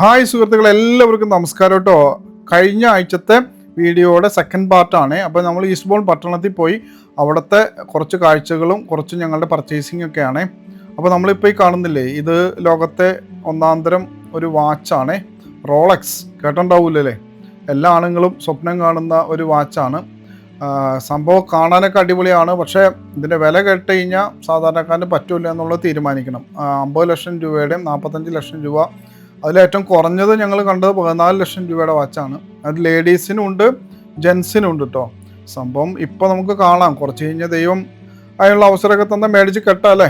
Hi സുഹൃത്തുക്കളെ എല്ലാവർക്കും നമസ്കാരം കേട്ടോ കഴിഞ്ഞ ആഴ്ചത്തെ വീഡിയോയുടെ സെക്കൻഡ് പാർട്ടാണ് അപ്പോൾ നമ്മൾ ഈസ്റ്റ് പട്ടണത്തിൽ പോയി അവിടുത്തെ കുറച്ച് കാഴ്ചകളും കുറച്ച് ഞങ്ങളുടെ പർച്ചേസിംഗ് ഒക്കെയാണ് അപ്പോൾ നമ്മളിപ്പോൾ ഈ കാണുന്നില്ലേ ഇത് ലോകത്തെ ഒന്നാന്തരം ഒരു വാച്ചാണ് റോളക്സ് കേട്ടിട്ടുണ്ടാവില്ലല്ലേ എല്ലാ ആണുങ്ങളും സ്വപ്നം കാണുന്ന ഒരു വാച്ചാണ് സംഭവം കാണാനൊക്കെ അടിപൊളിയാണ്. പക്ഷേ ഇതിന്റെ വില കേട്ട് കഴിഞ്ഞാൽ സാധാരണക്കാരന് പറ്റില്ല എന്നുള്ളത് തീരുമാനിക്കണം. അമ്പത് ലക്ഷം രൂപയുടെയും നാൽപ്പത്തഞ്ച് ലക്ഷം രൂപ അതിലേറ്റവും കുറഞ്ഞത് ഞങ്ങൾ കണ്ടത് പതിനാല് ലക്ഷം രൂപയുടെ വാച്ചാണ്. അത് ലേഡീസിനും ഉണ്ട് ജെൻസിനും ഉണ്ട് കേട്ടോ സംഭവം ഇപ്പോൾ നമുക്ക് കാണാം. കുറച്ച് കഴിഞ്ഞ ദൈവം അതിനുള്ള അവസരമൊക്കെ തന്നെ മേടിച്ച് കെട്ടല്ലേ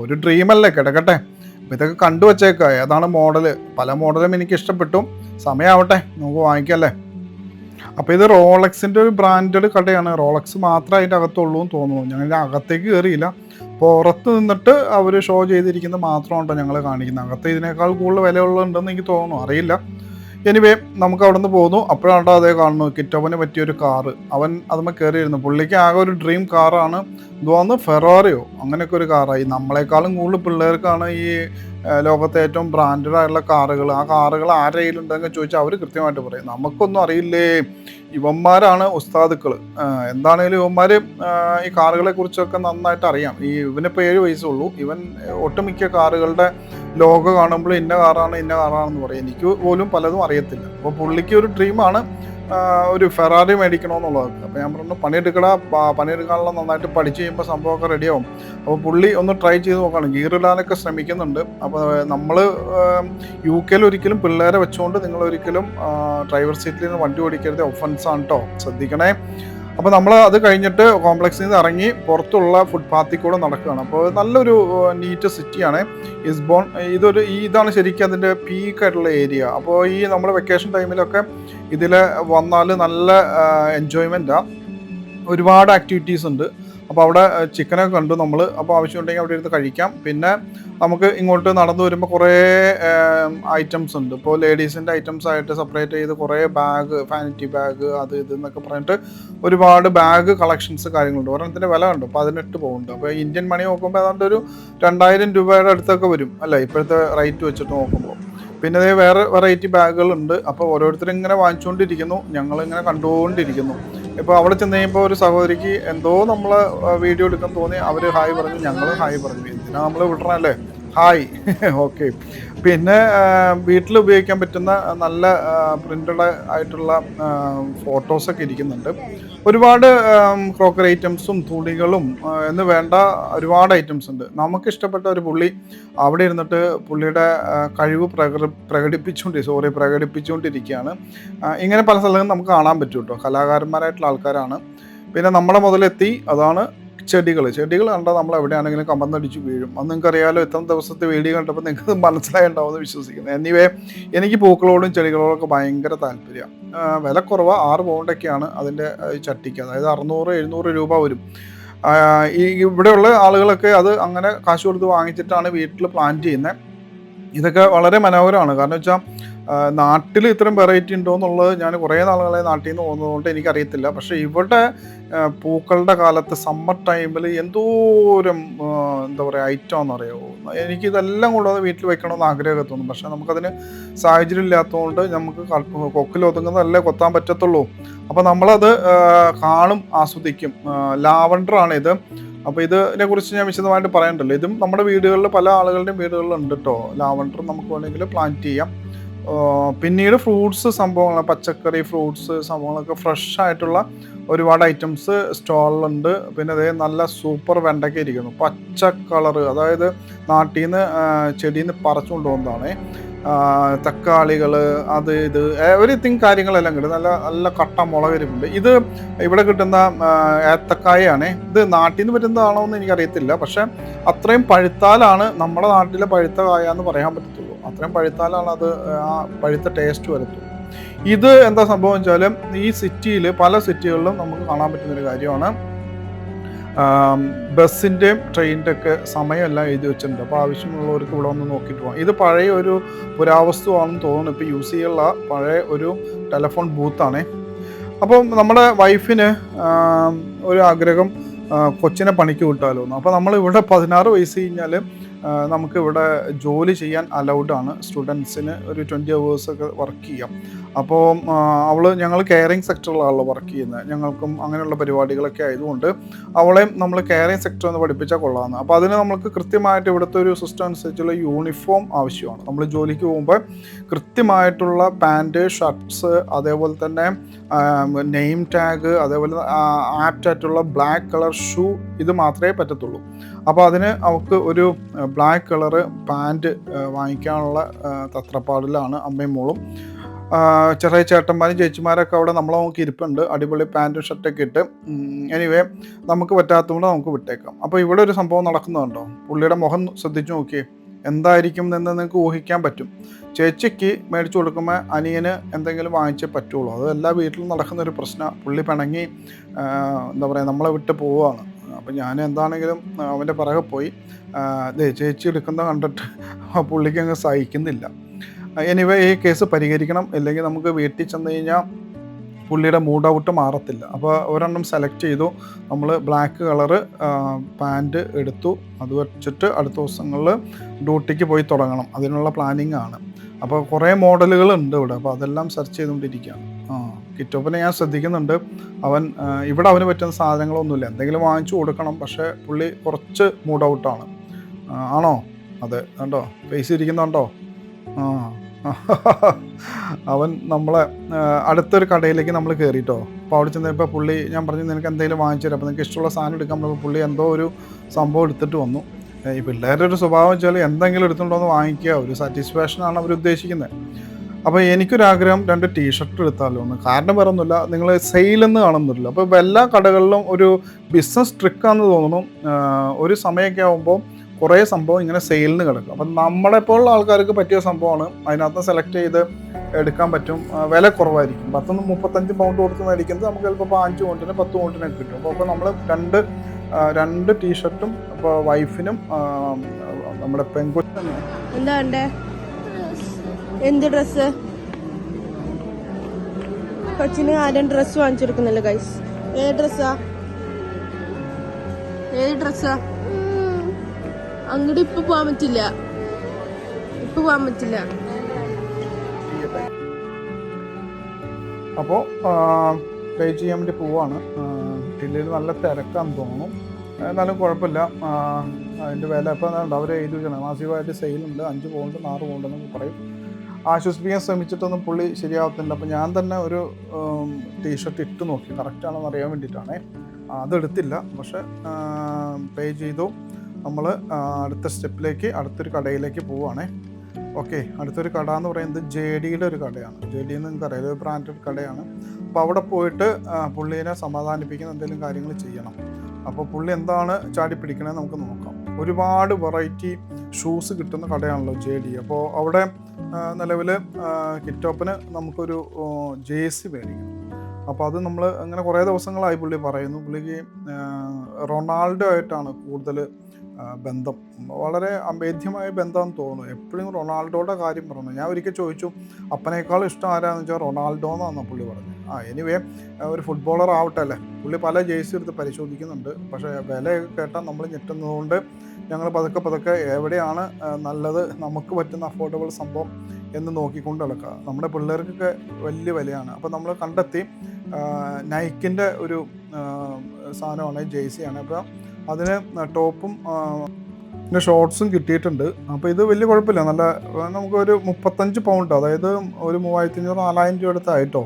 ഒരു ഡ്രീമല്ലേ കിടക്കട്ടെ. അപ്പോൾ ഇതൊക്കെ കണ്ടു വച്ചേക്കാം ഏതാണ് മോഡൽ പല മോഡലും എനിക്ക് ഇഷ്ടപ്പെട്ടു. സമയമാവട്ടെ നമുക്ക് വാങ്ങിക്കല്ലേ അപ്പോൾ ഇത് റോളക്സിന്റെ ഒരു ബ്രാൻഡഡ് കടയാണ്. റോളക്സ് മാത്രമേ അതിന്റെ അകത്തുള്ളൂ എന്ന് തോന്നുന്നു. ഞങ്ങൾ അകത്തേക്ക് കയറിയില്ല പുറത്ത് നിന്നിട്ട് അവർ ഷോ ചെയ്തിരിക്കുന്നത് മാത്രമാണ് ഞങ്ങൾ കാണിക്കുന്നത്. അകത്ത് ഇതിനേക്കാൾ കൂടുതൽ വിലയുള്ളതുണ്ടെന്ന് എനിക്ക് തോന്നുന്നു. അറിയില്ല. എനിവേ നമുക്ക് അവിടെ നിന്ന് പോകുന്നു അപ്പോഴാണ് അതേ കാണുന്നു കിറ്റോവന് പറ്റിയൊരു കാറ് അവൻ അതുമ്മ കയറിയിരുന്നു പുള്ളിക്ക് ആകെ ഒരു ഡ്രീം കാറാണ് ഇതുവന്ന് ഫെറാറിയോ? അങ്ങനെയൊക്കെ ഒരു കാറായി നമ്മളെക്കാളും കൂടുതൽ പിള്ളേർക്കാണ് ഈ ലോകത്തെ ഏറ്റവും ബ്രാൻഡഡ് ആയിട്ടുള്ള കാറുകൾ ആ കാറുകൾ ആരുടെ കയ്യിലുണ്ടെന്ന് ചോദിച്ചാൽ അവർ കൃത്യമായിട്ട് പറയും. നമുക്കൊന്നും അറിയില്ലേ? ഇവന്മാരാണ് ഉസ്താദുക്കൾ എന്താണേലും ഇവന്മാർ ഈ കാറുകളെ കുറിച്ചൊക്കെ നന്നായിട്ട് അറിയാം. ഈ ഇവനിപ്പോൾ ഏഴ് വയസ്സുള്ളൂ ഇവൻ ഒട്ടുമിക്ക കാറുകളുടെ ലോഗോ കാണുമ്പോൾ ഇന്ന കാറാണ് ഇന്ന കാറാണെന്ന് പറയും. എനിക്ക് പോലും പലതും അറിയത്തില്ല. അപ്പോൾ പുള്ളിക്ക് ഒരു ഡ്രീമാണ് ഒരു ഫെറാറി മേടിക്കണമെന്നുള്ളത് അപ്പോൾ ഞാൻ പറഞ്ഞു പണിയെടുക്കട പണിയെടുക്കാനുള്ള നന്നായിട്ട് പഠിച്ച് കഴിയുമ്പോൾ സംഭവമൊക്കെ റെഡിയാവും. അപ്പോൾ പുള്ളി ഒന്ന് ട്രൈ ചെയ്ത് നോക്കണം. ഗീറിടാനൊക്കെ ശ്രമിക്കുന്നുണ്ട്. അപ്പോൾ നമ്മൾ യു കെയിൽ ഒരിക്കലും പിള്ളേരെ വെച്ചുകൊണ്ട് നിങ്ങൾ ഒരിക്കലും ഡ്രൈവർ സീറ്റിൽ നിന്ന് വണ്ടി ഓടിക്കരുത്. ഒഫൻസ് ആണ് കേട്ടോ ശ്രദ്ധിക്കണേ. അപ്പോൾ നമ്മൾ അത് കഴിഞ്ഞിട്ട് കോംപ്ലക്സിൽ നിന്ന് ഇറങ്ങി പുറത്തുള്ള ഫുട്പാത്തിൽ കൂടെ നടക്കുകയാണ്. അപ്പോൾ നല്ലൊരു നീറ്റ് സിറ്റിയാണ് ഇസ്ബോൺ ഇതൊരു ഈ ഇതാണ് ശരിക്കും അതിന്റെ പീക്ക് ആയിട്ടുള്ള ഏരിയ അപ്പോൾ ഈ നമ്മൾ വെക്കേഷൻ ടൈമിലൊക്കെ ഇതിൽ വന്നാൽ നല്ല എൻജോയ്മെന്റാണ് ഒരുപാട് ആക്ടിവിറ്റീസ് ഉണ്ട്. അപ്പോൾ അവിടെ ചിക്കനൊക്കെ കണ്ടു നമ്മൾ അപ്പോൾ ആവശ്യമുണ്ടെങ്കിൽ അവിടെ ഇരുന്ന് കഴിക്കാം. പിന്നെ നമുക്ക് ഇങ്ങോട്ട് നടന്നു വരുമ്പോൾ കുറേ ഐറ്റംസ് ഉണ്ട്. ഇപ്പോൾ ലേഡീസിന്റെ ഐറ്റംസ് ആയിട്ട് സെപ്പറേറ്റ് ചെയ്ത് കുറേ ബാഗ് ഫാനിറ്റി ബാഗ് അത് ഇത് എന്നൊക്കെ പറഞ്ഞിട്ട് ഒരുപാട് ബാഗ് കളക്ഷൻസ് കാര്യങ്ങളുണ്ട്. ഒരെണ്ണത്തിന്റെ വില ഉണ്ട് പതിനെട്ട് പൗണ്ട് അപ്പോൾ ഇന്ത്യൻ മണി നോക്കുമ്പോൾ ഏതാണ്ട് ഒരു രണ്ടായിരം രൂപയുടെ അടുത്തൊക്കെ വരും. അല്ല? ഇപ്പോഴത്തെ റേറ്റ് വെച്ചിട്ട് നോക്കുമ്പോൾ പിന്നെ അതേ വേറെ വെറൈറ്റി ബാഗുകളുണ്ട് അപ്പോൾ ഓരോരുത്തരും ഇങ്ങനെ വാങ്ങിച്ചുകൊണ്ടിരിക്കുന്നു ഞങ്ങളിങ്ങനെ കണ്ടുകൊണ്ടിരിക്കുന്നു. ഇപ്പോൾ അവിടെ ചെന്ന് കഴിയുമ്പോൾ ഒരു സഹോദരിക്ക് എന്തോ നമ്മൾ വീഡിയോ എടുക്കാൻ തോന്നി. അവർ ഹായ് പറഞ്ഞു ഞങ്ങൾ ഹായ് പറഞ്ഞു. എന്തിനാ നമ്മൾ വിടണല്ലേ ഹായ് ഓക്കെ പിന്നെ വീട്ടിൽ ഉപയോഗിക്കാൻ പറ്റുന്ന നല്ല പ്രിന്റഡ് ആയിട്ടുള്ള ഫോട്ടോസൊക്കെ ഇരിക്കുന്നുണ്ട്. ഒരുപാട് ക്രോക്കറി ഐറ്റംസും തുണികളും എന്ന് വേണ്ട ഒരുപാട് ഐറ്റംസ് ഉണ്ട്. നമുക്ക് ഇഷ്ടപ്പെട്ട ഒരു പുള്ളി അവിടെ ഇരുന്നിട്ട് പുള്ളിയുടെ കഴിവ് പ്രകടി പ്രകടിപ്പിച്ചുകൊണ്ട് സോറി പ്രകടിപ്പിച്ചുകൊണ്ടിരിക്കുകയാണ് ഇങ്ങനെ പല സ്ഥലങ്ങളും നമുക്ക് കാണാൻ പറ്റും കേട്ടോ കലാകാരന്മാരായിട്ടുള്ള ആൾക്കാരാണ്. പിന്നെ നമ്മുടെ മുതലെത്തി അതാണ് ചെടികൾ. ചെടികൾ കണ്ടാൽ നമ്മൾ എവിടെയാണെങ്കിലും കമ്പന്നടിച്ച് വീഴും. അത് നിങ്ങൾക്ക് അറിയാലോ എത്ര ദിവസത്തെ വീഡിയോ കണ്ടപ്പോൾ നിങ്ങൾക്ക് മനസ്സിലായിട്ടുണ്ടാവുമെന്ന് വിശ്വസിക്കുന്നത് എനിവേ എനിക്ക് പൂക്കളോടും ചെടികളോടൊക്കെ ഭയങ്കര താല്പര്യം വില കുറവ് ആറ് പൗണ്ടൊക്കെയാണ് അതിന്റെ ചട്ടിക്ക്. അതായത് അറുന്നൂറ് എഴുന്നൂറ് രൂപ വരും. ഈ ഇവിടെയുള്ള ആളുകളൊക്കെ അത് അങ്ങനെ കാശ് കൊടുത്ത് വാങ്ങിച്ചിട്ടാണ് വീട്ടിൽ പ്ലാന്റ് ചെയ്യുന്നത്. ഇതൊക്കെ വളരെ മനോഹരമാണ്. കാരണം വെച്ചാൽ നാട്ടിൽ ഇത്രയും വെറൈറ്റി ഉണ്ടോ എന്നുള്ളത് ഞാൻ കുറേ നാളുകളെ നാട്ടിൽ നിന്ന് പോകുന്നതുകൊണ്ട് എനിക്കറിയത്തില്ല. പക്ഷേ ഇവിടെ പൂക്കളുടെ കാലത്ത് സമ്മർ ടൈമിൽ എന്തോരം എന്താ പറയുക ഐറ്റം എന്നറിയാമോ എനിക്കിതെല്ലാം കൊണ്ടുവന്ന് വീട്ടിൽ വെക്കണമെന്ന് ആഗ്രഹമൊക്കെ തോന്നും. പക്ഷേ നമുക്കതിന് സാഹചര്യം ഇല്ലാത്തതുകൊണ്ട് നമുക്ക് കൊക്കിൽ ഒതുങ്ങുന്നതല്ലേ കൊത്താൻ പറ്റത്തുള്ളൂ. അപ്പോൾ നമ്മളത് കാണും ആസ്വദിക്കും. ലാവണ്ടറാണ് ഇത് അപ്പോൾ ഇതിനെ കുറിച്ച് ഞാൻ വിശദമായിട്ട് പറയണ്ടല്ലോ. ഇതും നമ്മുടെ വീടുകളിൽ പല ആളുകളുടെയും വീടുകളിൽ ഉണ്ട് കേട്ടോ ലാവണ്ടർ നമുക്ക് വേണമെങ്കിൽ പ്ലാന്റ് ചെയ്യാം. പിന്നീട് ഫ്രൂട്ട്സ് സംഭവങ്ങൾ പച്ചക്കറി ഫ്രൂട്ട്സ് സംഭവങ്ങളൊക്കെ ഫ്രഷ് ആയിട്ടുള്ള ഒരുപാട് ഐറ്റംസ് സ്റ്റോളിലുണ്ട് പിന്നെ അതേ നല്ല സൂപ്പർ വെണ്ടയ്ക്ക ഇരിക്കുന്നു. പച്ച കളറ് അതായത് നാട്ടിൽ നിന്ന് ചെടിയിൽ നിന്ന് പറിച്ചു കൊണ്ടുപോകുന്നതാണ് തക്കാളികൾ അത് ഇത് എവറിത്തിങ് കാര്യങ്ങളെല്ലാം കിട്ടും. നല്ല നല്ല കട്ട മുളകരിപ്പുണ്ട്. ഇത് ഇവിടെ കിട്ടുന്ന ഏത്തക്കായാണ് ഇത് നാട്ടിൽ നിന്ന് വരുന്നതാണോ എന്ന് എനിക്കറിയത്തില്ല. പക്ഷെ അത്രയും പഴുത്താലാണ് നമ്മുടെ നാട്ടിലെ പഴുത്ത കായ എന്ന് പറയാൻ പറ്റത്തുള്ളൂ. അത്രയും പഴുത്താലാണ് അത് ആ പഴുത്ത ടേസ്റ്റ് വരത്തുള്ളൂ. ഇത് എന്താ സംഭവം വെച്ചാൽ ഈ സിറ്റിയിൽ പല സിറ്റികളിലും നമുക്ക് കാണാൻ പറ്റുന്ന ഒരു കാര്യമാണ്. ബസ്സിന്റെയും ട്രെയിനിന്റെ ഒക്കെ സമയമെല്ലാം എഴുതി വെച്ചിട്ടുണ്ട്. അപ്പോൾ ആവശ്യമുള്ളവർക്ക് ഇവിടെ ഒന്ന് നോക്കിയിട്ട് പോകാം. ഇത് പഴയ ഒരു പുരാവസ്തുവാണെന്ന് തോന്നുന്നു. ഇപ്പോൾ യൂസ് ചെയ്യാനുള്ള പഴയ ഒരു ടെലഫോൺ ബൂത്താണേ. അപ്പോൾ നമ്മുടെ വൈഫിന് ഒരു ആഗ്രഹം കൊച്ചിനെ പണിക്ക് വിട്ടാലോ അപ്പോൾ നമ്മൾ ഇവിടെ പതിനാറ് വയസ്സ് കഴിഞ്ഞാൽ ആ, നമുക്ക് ഇവിടെ ജോലി ചെയ്യാൻ അലൗഡ് ആണ്. സ്റ്റുഡൻസിന് ഒരു ട്വന്റി അവേഴ്സ് ഒക്കെ വർക്ക് ചെയ്യാം. അപ്പോൾ അവൾ ഞങ്ങൾ കെയറിങ് സെക്ടറിലാണല്ലോ വർക്ക് ചെയ്യുന്നത്. ഞങ്ങൾക്കും അങ്ങനെയുള്ള പരിപാടികളൊക്കെ ആയതുകൊണ്ട് അവളെയും നമ്മൾ കെയറിങ് സെക്ടർ എന്ന് പഠിപ്പിച്ചാൽ കൊള്ളാമെന്ന് അപ്പോൾ അതിന് നമുക്ക് കൃത്യമായിട്ട് ഇവിടുത്തെ ഒരു സിസ്റ്റം അനുസരിച്ചുള്ള യൂണിഫോം ആവശ്യമാണ്. നമ്മൾ ജോലിക്ക് പോകുമ്പോൾ കൃത്യമായിട്ടുള്ള പാന്റ് ഷർട്ട്സ് അതേപോലെ തന്നെ നെയിം ടാഗ് അതേപോലെ ആപ്റ്റായിട്ടുള്ള ബ്ലാക്ക് കളർ ഷൂ ഇത് മാത്രമേ പറ്റത്തുള്ളൂ. അപ്പോൾ അതിന് അവൾക്ക് ഒരു ബ്ലാക്ക് കളറ് പാന്റ് വാങ്ങിക്കാനുള്ള തത്രപ്പാടിലാണ് അമ്മയും മോളും. ചെറിയ ചേട്ടന്മാരും ചേച്ചിമാരൊക്കെ അവിടെ നമ്മളെ നമുക്ക് ഇരിപ്പുണ്ട്. അടിപൊളി പാന്റും ഷർട്ടൊക്കെ ഇട്ട്. എനിവേ നമുക്ക് പറ്റാത്തതുകൊണ്ട് നമുക്ക് വിട്ടേക്കാം. അപ്പോൾ ഇവിടെ ഒരു സംഭവം നടക്കുന്നുണ്ടോ പുള്ളിയുടെ മുഖം ശ്രദ്ധിച്ചു നോക്കിയേ. എന്തായിരിക്കും എന്ന് നിങ്ങൾക്ക് ഊഹിക്കാൻ പറ്റും. ചേച്ചിക്ക് മേടിച്ചു കൊടുക്കുമ്പോൾ അനിയന് എന്തെങ്കിലും വാങ്ങിച്ചേ പറ്റുള്ളൂ. അത് എല്ലാ വീട്ടിലും നടക്കുന്ന ഒരു പ്രശ്നം. പുള്ളി പിണങ്ങി എന്താ പറയുക നമ്മളെ വിട്ട് പോവുകയാണ്. അപ്പം ഞാൻ എന്താണെങ്കിലും അവന്റെ പിറകെ പോയി ചേച്ചി എടുക്കുന്ന കണ്ടിട്ട് ആ പുള്ളിക്ക് അങ്ങ് സഹിക്കുന്നില്ല. എനിവേ ഈ കേസ് പരിഹരിക്കണം. അല്ലെങ്കിൽ നമുക്ക് വീട്ടിൽ ചെന്ന് കഴിഞ്ഞാൽ പുള്ളിയുടെ മൂഡ് ഔട്ട് മാറത്തില്ല. അപ്പോൾ ഒരെണ്ണം സെലക്ട് ചെയ്തു. നമ്മൾ ബ്ലാക്ക് കളറ് പാന്റ് എടുത്തു. അത് വെച്ചിട്ട് അടുത്ത ദിവസങ്ങളിൽ ഡ്യൂട്ടിക്ക് പോയി തുടങ്ങണം. അതിനുള്ള പ്ലാനിങ് ആണ്. അപ്പോൾ കുറേ മോഡലുകൾ ഉണ്ട് ഇവിടെ. അപ്പോൾ അതെല്ലാം സെർച്ച് ചെയ്തുകൊണ്ടിരിക്കുകയാണ്. ആ കിറ്റോപ്പിനെ ഞാൻ ശ്രദ്ധിക്കുന്നുണ്ട്. അവൻ ഇവിടെ അവന് പറ്റുന്ന സാധനങ്ങളൊന്നുമില്ല. എന്തെങ്കിലും വാങ്ങിച്ചു കൊടുക്കണം. പക്ഷേ പുള്ളി കുറച്ച് മൂഡ് ഔട്ടാണ് ആണോ. അതെ. കണ്ടോ? ഫേസ് ഇരിക്കുന്നുണ്ടോ? ആ. അവൻ നമ്മളെ അടുത്തൊരു കടയിലേക്ക് നമ്മൾ കയറിയിട്ടോ അപ്പോൾ അവിടെ ചെന്നപ്പോൾ പുള്ളി ഞാൻ പറഞ്ഞു നിനക്ക് എന്തെങ്കിലും വാങ്ങിച്ചു തരാം. അപ്പോൾ നിനക്ക് ഇഷ്ടമുള്ള സാധനം എടുക്കാൻ പറഞ്ഞപ്പോൾ പുള്ളി എന്തോ ഒരു സംഭവം എടുത്തിട്ട് വന്നു. ഈ പിള്ളേരുടെ ഒരു സ്വഭാവം വെച്ചാൽ എന്തെങ്കിലും എടുത്തുകൊണ്ടൊന്ന് വാങ്ങിക്കുക ഒരു സാറ്റിസ്ഫാക്ഷനാണ് അവർ ഉദ്ദേശിക്കുന്നത് അപ്പോൾ എനിക്കൊരാഗ്രഹം രണ്ട് ടീഷർട്ട് എടുത്താലോ എന്ന്. കാരണം വേറെ ഒന്നുമില്ല നിങ്ങൾ സെയിലെന്ന് കാണുന്നില്ല അപ്പോൾ എല്ലാ കടകളിലും ഒരു ബിസിനസ് ട്രിക്കാന്ന് തോന്നുന്നു. ഒരു സമയമൊക്കെ ആകുമ്പോൾ കുറേ സംഭവം ഇങ്ങനെ സെയിലിന് കിടക്കും. അപ്പം നമ്മളെ പോലുള്ള ആൾക്കാർക്ക് പറ്റിയ സംഭവമാണ് അതിനകത്ത് സെലക്ട് ചെയ്ത് എടുക്കാൻ പറ്റും. വില കുറവായിരിക്കും. പത്തൊന്ന് മുപ്പത്തഞ്ച് പൗണ്ട് കൊടുത്ത് മേടിക്കുന്നത് നമുക്ക് ചിലപ്പോൾ അഞ്ച് പൗണ്ടിന് പത്ത് പൗണ്ടിനൊക്കെ കിട്ടും. അപ്പോൾ അപ്പോൾ നമ്മൾ രണ്ട് രണ്ട് ടീഷർട്ടും ഇപ്പോൾ വൈഫിനും നമ്മുടെ പെൺകുട്ടിനും എന്താ വേണ്ടേ എന്ത് ഡ്രസ്സ് കൊച്ചിന് ആരും ഡ്രസ് വാങ്ങിച്ചെടുക്കുന്നില്ല ഗൈസ് ഏത് ഡ്രസ്സാ ഏത് ഡ്രസ്സാ അങ്ങോട്ട് ഇപ്പൊ പോവാൻ പറ്റില്ല. ഇപ്പൊ പോവാൻ പറ്റില്ല. അപ്പോൾ പേ ചെയ്യാൻ വേണ്ടി പോവാണ്. ഡില്ലിയിൽ നല്ല തിരക്കാന്ന് തോന്നുന്നു. എന്നാലും കുഴപ്പമില്ല. അതിന്റെ വില ഇപ്പോൾ അവർ എഴുതി മാസികമായിട്ട് സെയിലുണ്ട് അഞ്ച് പോകുന്നുണ്ട് ആറ് പൗണ്ട് എന്നൊക്കെ പറയും. ആശ്വസിപ്പിക്കാൻ ശ്രമിച്ചിട്ടൊന്നും പുള്ളി ശരിയാവത്തില്ല. അപ്പോൾ ഞാൻ തന്നെ ഒരു ടീഷർട്ട് ഇട്ട് നോക്കി. കറക്റ്റാണെന്ന് അറിയാൻ വേണ്ടിയിട്ടാണേ. അതെടുത്തില്ല പക്ഷെ പേ ചെയ്തു. നമ്മൾ അടുത്ത സ്റ്റെപ്പിലേക്ക് അടുത്തൊരു കടയിലേക്ക് പോവുകയാണേ ഓക്കെ അടുത്തൊരു കട എന്ന് പറയുന്നത് ജെ ഡിയുടെ ഒരു കടയാണ്. ജെ ഡി എന്ന് നിങ്ങൾക്ക് അറിയാം ഒരു ബ്രാൻഡഡ് കടയാണ്. അപ്പോൾ അവിടെ പോയിട്ട് പുള്ളിനെ സമാധാനിപ്പിക്കുന്ന എന്തെങ്കിലും കാര്യങ്ങൾ ചെയ്യണം. അപ്പോൾ പുള്ളി എന്താണ് ചാടി പിടിക്കണമെന്ന് നമുക്ക് നോക്കാം. ഒരുപാട് വെറൈറ്റി ഷൂസ് കിട്ടുന്ന കടയാണല്ലോ ജെ ഡി. അപ്പോൾ അവിടെ നിലവിൽ കിറ്റോപ്പിന് നമുക്കൊരു ജേഴ്സി മേടിക്കണം. അപ്പോൾ അത് നമ്മൾ അങ്ങനെ കുറേ ദിവസങ്ങളായി പുള്ളി പറയുന്നു. പുള്ളിക്ക് റൊണാൾഡോ ആയിട്ടാണ് കൂടുതൽ ബന്ധം. വളരെ അഭേദ്യമായ ബന്ധമാണെന്ന് തോന്നുന്നു. എപ്പോഴും റൊണാൾഡോയുടെ കാര്യം പറഞ്ഞു. ഞാൻ ഒരിക്കൽ ചോദിച്ചു അപ്പനേക്കാൾ ഇഷ്ടം ആരാന്ന് വെച്ചാൽ റൊണാൾഡോ എന്നാണ് പുള്ളി പറഞ്ഞത് ആ എനിവേ ഒരു ഫുട്ബോളർ ആവട്ടെ അല്ലേ? പുള്ളി പല ജേഴ്സി എടുത്ത് പരിശോധിക്കുന്നുണ്ട്. പക്ഷേ വിലയൊക്കെ കേട്ടാൽ നമ്മൾ ഞെട്ടുന്നതുകൊണ്ട് ഞങ്ങൾ പതുക്കെ പതുക്കെ എവിടെയാണ് നല്ലത് നമുക്ക് പറ്റുന്ന അഫോർഡബിൾ സംഭവം എന്ന് നോക്കിക്കൊണ്ട് നടക്കുക. നമ്മുടെ പിള്ളേർക്കൊക്കെ വലിയ വിലയാണ്. അപ്പോൾ നമ്മൾ കണ്ടെത്തി നൈക്കിന്റെ ഒരു സാധനമാണ് ജേഴ്സിയാണ് അപ്പോൾ അതിന് ടോപ്പും പിന്നെ ഷോർട്സും കിട്ടിയിട്ടുണ്ട്. അപ്പോൾ ഇത് വലിയ കുഴപ്പമില്ല. നല്ല നമുക്കൊരു മുപ്പത്തഞ്ച് പൗണ്ട് അതായത് ഒരു മൂവായിരത്തി അഞ്ഞൂറ് നാലായിരം രൂപ അടുത്തായിട്ടോ.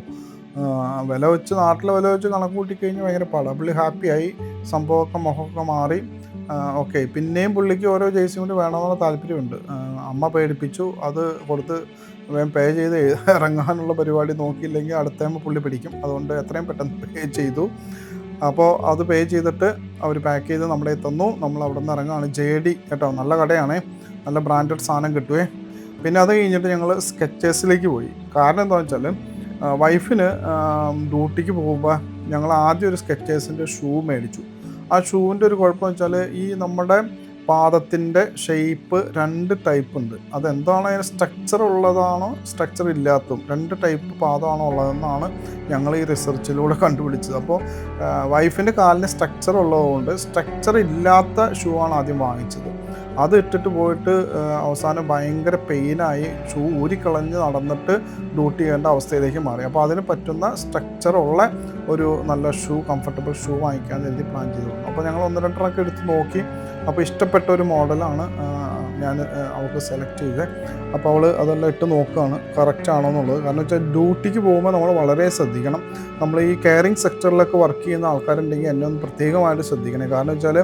വില വെച്ച് നാട്ടിലെ വില വെച്ച് കണക്ക് കൂട്ടി കഴിഞ്ഞാൽ ഭയങ്കര പാടാണ് പുള്ളി ഹാപ്പിയായി. സംഭവമൊക്കെ മുഖമൊക്കെ മാറി. ഓക്കെ. പിന്നെയും പുള്ളിക്ക് ഓരോ ജേഴ്സി കൂടി വേണമെന്നുള്ള താല്പര്യമുണ്ട്. അമ്മ പേടിപ്പിച്ചു. അത് കൊടുത്ത് വേഗം പേ ചെയ്ത് ഇറങ്ങാനുള്ള പരിപാടി നോക്കിയില്ലെങ്കിൽ അടുത്തേമ്പ് പുള്ളി പിടിക്കും. അതുകൊണ്ട് എത്രയും പെട്ടെന്ന് പേ ചെയ്തു. അപ്പോൾ അത് പേ ചെയ്തിട്ട് അവർ പാക്ക് ചെയ്ത് നമ്മുടെ തന്നു. നമ്മൾ അവിടെ നിന്ന് ഇറങ്ങുകയാണ്. ജെ ഡി കേട്ടോ നല്ല കടയാണ്. നല്ല ബ്രാൻഡഡ് സാധനം കിട്ടുവേ. പിന്നെ അത് കഴിഞ്ഞിട്ട് ഞങ്ങൾ സ്കെച്ചേഴ്സിലേക്ക് പോയി. കാരണം എന്താണെന്ന് വെച്ചാൽ വൈഫിന് ഡ്യൂട്ടിക്ക് പോകുമ്പോൾ ഞങ്ങൾ ആദ്യം ഒരു സ്കെച്ചേഴ്സിന്റെ ഷൂ മേടിച്ചു. ആ ഷൂവിന്റെ ഒരു കുഴപ്പമെന്ന് വെച്ചാൽ ഈ നമ്മുടെ പാദത്തിന്റെ ഷേപ്പ് രണ്ട് ടൈപ്പ് ഉണ്ട്. അതെന്താണ് അതിന് സ്ട്രക്ചർ ഉള്ളതാണോ? സ്ട്രക്ചർ ഇല്ലാത്തതും രണ്ട് ടൈപ്പ് പാദമാണോ ഉള്ളതെന്നാണ് ഞങ്ങൾ ഈ റിസർച്ചിലൂടെ കണ്ടുപിടിച്ചത്. അപ്പോൾ വൈഫിന്റെ കാലിന് സ്ട്രക്ചർ ഉള്ളതുകൊണ്ട് സ്ട്രക്ചർ ഇല്ലാത്ത ഷൂ ആണ് ആദ്യം വാങ്ങിച്ചത്. അത് ഇട്ടിട്ട് പോയിട്ട് അവസാനം ഭയങ്കര പെയിനായി ഷൂ ഊരിക്കളഞ്ഞ് നടന്നിട്ട് ഡ്യൂട്ടി ചെയ്യേണ്ട അവസ്ഥയിലേക്ക് മാറി. അപ്പോൾ അതിന് പറ്റുന്ന സ്ട്രക്ചറുള്ള ഒരു നല്ല ഷൂ കംഫർട്ടബിൾ ഷൂ വാങ്ങിക്കാൻ എഴുതി പ്ലാൻ ചെയ്തു. അപ്പോൾ ഞങ്ങൾ ഒന്ന് രണ്ടെണ്ണമൊക്കെ എടുത്ത് നോക്കി. അപ്പോൾ ഇഷ്ടപ്പെട്ട ഒരു മോഡലാണ് ഞാൻ അവൾക്ക് സെലക്ട് ചെയ്തത്. അപ്പോൾ അവൾ അതെല്ലാം ഇട്ട് നോക്കുകയാണ് കറക്റ്റ് ആണോ എന്നുള്ളത്. കാരണം വെച്ചാൽ ഡ്യൂട്ടിക്ക് പോകുമ്പോൾ നമ്മൾ വളരെ ശ്രദ്ധിക്കണം. നമ്മൾ ഈ കെയറിങ് സെക്ടറിലൊക്കെ വർക്ക് ചെയ്യുന്ന ആൾക്കാരുണ്ടെങ്കിൽ എന്നെ ഒന്ന് പ്രത്യേകമായിട്ട് ശ്രദ്ധിക്കണേ. കാരണം വെച്ചാൽ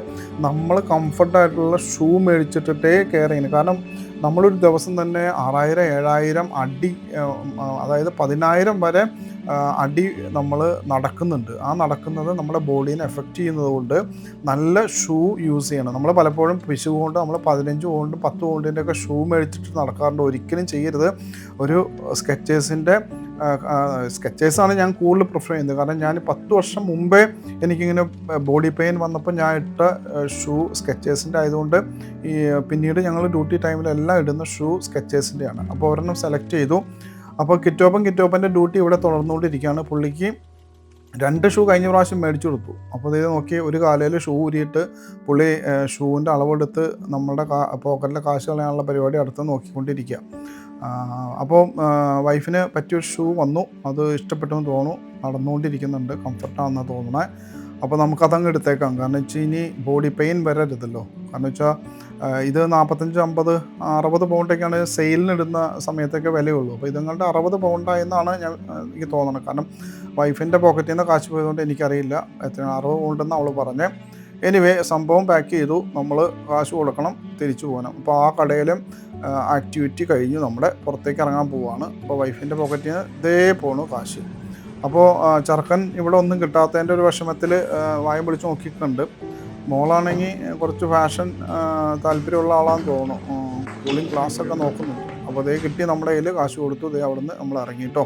നമ്മൾ കംഫർട്ടായിട്ടുള്ള ഷൂ മേടിച്ചിട്ടിട്ടേ കെയർ ചെയ്യണം കാരണം നമ്മളൊരു ദിവസം തന്നെ ആറായിരം ഏഴായിരം അടി അതായത് പതിനായിരം വരെ അടി നമ്മൾ നടക്കുന്നുണ്ട്. ആ നടക്കുന്നത് നമ്മുടെ ബോഡീനെ എഫക്റ്റ് ചെയ്യുന്നത് കൊണ്ട് നല്ല ഷൂ യൂസ് ചെയ്യണം. നമ്മൾ പലപ്പോഴും പിശു കൊണ്ട് നമ്മൾ പതിനഞ്ച് കൊണ്ട് പത്ത് കൊണ്ടിന്റെ ഒക്കെ ഷൂ മേടിച്ചിട്ട് നടക്കാറുണ്ട്. ഒരിക്കലും ചെയ്യരുത്. ഒരു സ്കെച്ചേഴ്സിന്റെ സ്കെച്ചേഴ്സാണ് ഞാൻ കൂടുതൽ പ്രിഫർ ചെയ്യുന്നത്. കാരണം ഞാൻ പത്ത് വർഷം മുമ്പേ എനിക്കിങ്ങനെ ബോഡി പെയിൻ വന്നപ്പോൾ ഞാൻ ഇട്ട ഷൂ സ്കെച്ചേഴ്സിന്റെ ആയതുകൊണ്ട് ഈ പിന്നീട് ഞങ്ങൾ ഡ്യൂട്ടി ടൈമിലെല്ലാം ഇടുന്ന ഷൂ സ്കെച്ചേഴ്സിന്റെയാണ് അപ്പോൾ ഒരെണ്ണം സെലക്ട് ചെയ്തു. അപ്പോൾ കിറ്റോപ്പൻ കിറ്റോപ്പന്റെ ഡ്യൂട്ടി ഇവിടെ തുടർന്നുകൊണ്ടിരിക്കുകയാണ്. പുള്ളിക്ക് രണ്ട് ഷൂ കഴിഞ്ഞ പ്രാവശ്യം മേടിച്ചു കൊടുത്തു. അപ്പോൾ ഇത് നോക്കി ഒരു കാലയിൽ ഷൂ ഊരിയിട്ട് പുള്ളി ഷൂവിന്റെ അളവെടുത്ത് നമ്മുടെ കാ പോക്കറ്റിലെ കാശ് കളയാനുള്ള പരിപാടി അടുത്ത് നോക്കിക്കൊണ്ടിരിക്കുക. അപ്പോൾ വൈഫിന് പറ്റിയൊരു ഷൂ വന്നു. അത് ഇഷ്ടപ്പെട്ടു എന്ന് തോന്നുന്നു. നടന്നുകൊണ്ടിരിക്കുന്നുണ്ട്. കംഫർട്ടാണെന്ന് തോന്നണേ. അപ്പോൾ നമുക്കതങ്ങ് എടുത്തേക്കാം. കാരണം വെച്ചാൽ ഇനി ബോഡി പെയിൻ വരരുതല്ലോ. കാരണം വെച്ചാൽ ഇത് നാൽപ്പത്തഞ്ച് അമ്പത് അറുപത് പൗണ്ടൊക്കെയാണ് സെയിലിന് ഇടുന്ന സമയത്തൊക്കെ വിലയുള്ളൂ. അപ്പോൾ ഇതുങ്ങളുടെ അറുപത് പൗണ്ടായെന്നാണ് ഞാൻ എനിക്ക് തോന്നുന്നത് കാരണം വൈഫിന്റെ പോക്കറ്റിൽ നിന്ന് കാശ് പോയതുകൊണ്ട് എനിക്കറിയില്ല എത്രയാണ് അറുപത് പൗണ്ടെന്ന് അവൾ പറഞ്ഞേ എനിവേ സംഭവം പാക്ക് ചെയ്തു. നമ്മൾ കാശ് കൊടുക്കണം തിരിച്ചു പോകണം. അപ്പോൾ ആ കടയിലും ആക്ടിവിറ്റി കഴിഞ്ഞ്. നമ്മുടെ പുറത്തേക്ക് ഇറങ്ങാൻ പോവാണ്. അപ്പോൾ വൈഫിന്റെ പോക്കറ്റിൽ നിന്ന് ഇതേ പോണു കാശ്. അപ്പോൾ ചെറുക്കൻ ഇവിടെ ഒന്നും കിട്ടാത്തതിന്റെ ഒരു വിഷമത്തിൽ വായം പിടിച്ച് നോക്കിയിട്ടുണ്ട്. മോളാണെങ്കിൽ കുറച്ച് ഫാഷൻ താല്പര്യമുള്ള ആളാന്ന് തോന്നുന്നു. കൂളിംഗ് ക്ലാസ് ഒക്കെ നോക്കുന്നുണ്ട്. അപ്പോൾ അതേ കിട്ടി നമ്മുടെ കയ്യിൽ കാശ് കൊടുത്തു ദേ അവിടുന്ന് നമ്മൾ ഇറങ്ങി കേട്ടോ.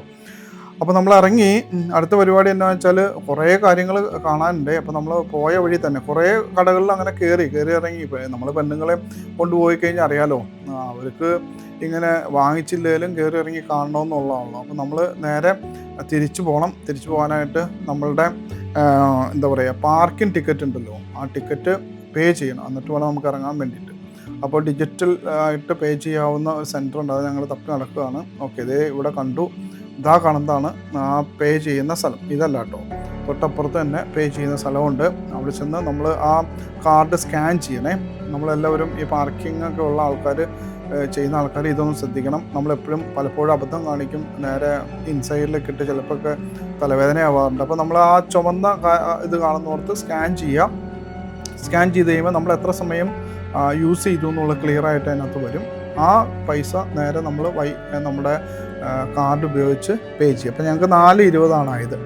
അപ്പോൾ നമ്മൾ ഇറങ്ങി. അടുത്ത പരിപാടി എന്നാ വെച്ചാൽ കുറേ കാര്യങ്ങൾ കാണാനുണ്ട്. അപ്പോൾ നമ്മൾ പോയ വഴി തന്നെ കുറേ കടകളിൽ അങ്ങനെ കയറി കയറി ഇറങ്ങി നമ്മൾ പെണ്ണുങ്ങളെ കൊണ്ടുപോയി കഴിഞ്ഞാൽ അറിയാലോ അവർക്ക് ഇങ്ങനെ വാങ്ങിച്ചില്ലേലും കയറി ഇറങ്ങി കാണണമെന്നുള്ളതാണല്ലോ അപ്പോൾ നമ്മൾ നേരെ തിരിച്ചു പോകണം തിരിച്ചു പോകാനായിട്ട് നമ്മളുടെ എന്താ പറയുക പാർക്കിംഗ് ടിക്കറ്റ് ഉണ്ടല്ലോ. ആ ടിക്കറ്റ് പേ ചെയ്യണം. എന്നിട്ട് വേണം നമുക്ക് ഇറങ്ങാൻ വേണ്ടിയിട്ട്. അപ്പോൾ ഡിജിറ്റൽ ആയിട്ട് പേ ചെയ്യാവുന്ന ഒരു സെന്റർ ഉണ്ട്. അത് ഞങ്ങൾ തപ്പി നടക്കുകയാണ്. ഓക്കെ ഇതേ ഇവിടെ കണ്ടു. ഇതാ കാണുന്നതാണ്. ആ പേ ചെയ്യുന്ന സ്ഥലം. ഇതല്ല കേട്ടോ തൊട്ടപ്പുറത്ത് തന്നെ പേ ചെയ്യുന്ന സ്ഥലമുണ്ട്. അവിടെ ചെന്ന് നമ്മൾ ആ കാർഡ് സ്കാൻ ചെയ്യണേ. നമ്മളെല്ലാവരും ഈ പാർക്കിംഗ് ഒക്കെ ഉള്ള ആൾക്കാർ ചെയ്യുന്ന ആൾക്കാർ ഇതൊന്നും ശ്രദ്ധിക്കണം. നമ്മളെപ്പോഴും പലപ്പോഴും അബദ്ധം കാണിക്കും. നേരെ ഇൻസൈഡിലേക്ക് ഇട്ട് ചിലപ്പോൾ ഒക്കെ തലവേദനയാവാറുണ്ട്. അപ്പോൾ നമ്മൾ ആ ചുമന്ന ഇത് കാണുന്നോർത്ത് സ്കാൻ ചെയ്യുക സ്കാൻ ചെയ്ത് കഴിയുമ്പോൾ നമ്മൾ എത്ര സമയം യൂസ് ചെയ്തു എന്നുള്ള ക്ലിയർ ആയിട്ട് അതിനകത്ത് വരും. ആ പൈസ നേരെ നമ്മൾ വൈ നമ്മുടെ കാർഡ് ഉപയോഗിച്ച് പേ ചെയ്യും. അപ്പോൾ ഞങ്ങൾക്ക് നാല് ഇരുപതാണ് ആയത്.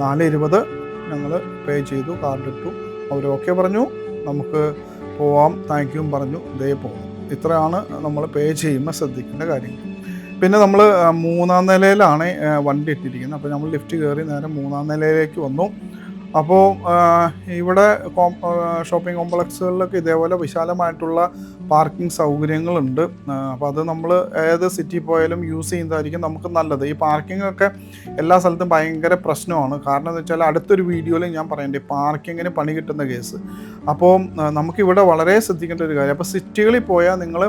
നാല് ഇരുപത് ഞങ്ങൾ പേ ചെയ്തു കാർഡ് ഇട്ടു. അവർ ഓക്കെ പറഞ്ഞു. നമുക്ക് പോവാം. താങ്ക് യു പറഞ്ഞു. ഇതേ പോകും ഇത്രയാണ് നമ്മൾ പേ ചെയ്യുമ്പോൾ ശ്രദ്ധിക്കേണ്ട കാര്യങ്ങൾ. പിന്നെ നമ്മൾ മൂന്നാം നിലയിലാണ് വണ്ടി ഇട്ടിരിക്കുന്നത്. അപ്പോൾ നമ്മൾ ലിഫ്റ്റ് കയറി നേരെ മൂന്നാം നിലയിലേക്ക് വന്നു. അപ്പോൾ ഇവിടെ ഷോപ്പിംഗ് കോംപ്ലക്സുകളിലൊക്കെ ഇതേപോലെ വിശാലമായിട്ടുള്ള പാർക്കിംഗ് സൗകര്യങ്ങളുണ്ട്. അപ്പോൾ അത് നമ്മൾ ഏത് സിറ്റി പോയാലും യൂസ് ചെയ്യുന്നതായിരിക്കും നമുക്ക് നല്ലത്. ഈ പാർക്കിംഗ് ഒക്കെ എല്ലാ സ്ഥലത്തും ഭയങ്കര പ്രശ്നമാണ്. കാരണം എന്ന് വെച്ചാൽ അടുത്തൊരു വീഡിയോയിൽ ഞാൻ പറയണ്ടേ പാർക്കിങ്ങിന് പണി കിട്ടുന്ന കേസ്. അപ്പോൾ നമുക്കിവിടെ വളരെ ശ്രദ്ധിക്കേണ്ട ഒരു കാര്യം അപ്പോൾ സിറ്റികളിൽ പോയാൽ നിങ്ങൾ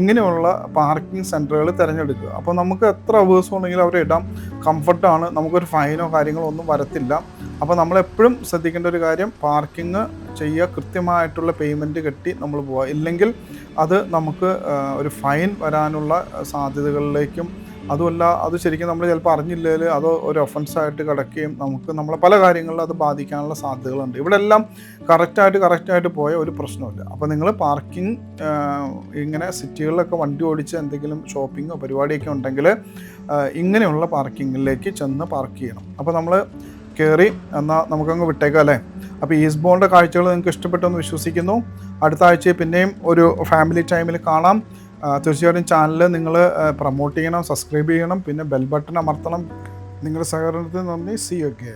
ഇങ്ങനെയുള്ള പാർക്കിംഗ് സെന്ററുകൾ തിരഞ്ഞെടുക്കുക. അപ്പോൾ നമുക്ക് എത്ര അവേഴ്സ് ഉണ്ടെങ്കിലും അവർ ഇടാം. കംഫർട്ടാണ്. നമുക്കൊരു ഫൈനോ കാര്യങ്ങളോ ഒന്നും വരത്തില്ല. അപ്പോൾ നമ്മളെപ്പോഴും ശ്രദ്ധിക്കേണ്ട ഒരു കാര്യം പാർക്കിംഗ് ചെയ്യുക കൃത്യമായിട്ടുള്ള പേയ്മെന്റ് കെട്ടി നമ്മൾ പോവുക. ഇല്ലെങ്കിൽ അത് നമുക്ക് ഒരു ഫൈൻ വരാനുള്ള സാധ്യതകളിലേക്കും അതുമല്ല അത് ശരിക്കും നമ്മൾ ചിലപ്പോൾ അറിഞ്ഞില്ലെങ്കിൽ അത് ഒരു ഒഫൻസായിട്ട് കിടക്കുകയും നമുക്ക് നമ്മളെ പല കാര്യങ്ങളിലും അത് ബാധിക്കാനുള്ള സാധ്യതകളുണ്ട്. ഇവിടെ എല്ലാം കറക്റ്റായിട്ട് കറക്റ്റായിട്ട് പോയ ഒരു പ്രശ്നമില്ല അപ്പോൾ നിങ്ങൾ പാർക്കിംഗ് ഇങ്ങനെ സിറ്റികളിലൊക്കെ വണ്ടി ഓടിച്ച് എന്തെങ്കിലും ഷോപ്പിങ്ങോ പരിപാടിയൊക്കെ ഉണ്ടെങ്കിൽ ഇങ്ങനെയുള്ള പാർക്കിങ്ങിലേക്ക് ചെന്ന് പാർക്ക് ചെയ്യണം. അപ്പോൾ നമ്മൾ കയറി എന്നാൽ നമുക്കങ്ങ് വിട്ടേക്കാം അല്ലേ? അപ്പോൾ ഈസ് ബോളിന്റെ കാഴ്ചകൾ നിങ്ങൾക്ക് ഇഷ്ടപ്പെട്ടെന്ന് വിശ്വസിക്കുന്നു. അടുത്ത ആഴ്ച പിന്നെയും ഒരു ഫാമിലി ടൈമിൽ കാണാം. തീർച്ചയായിട്ടും ചാനൽ നിങ്ങൾ പ്രൊമോട്ട് ചെയ്യണം സബ്സ്ക്രൈബ് ചെയ്യണം പിന്നെ ബെൽ ബട്ടൺ അമർത്തണം. നിങ്ങളുടെ സഹകരണത്തിന് നന്ദി. സി ഒക്കെ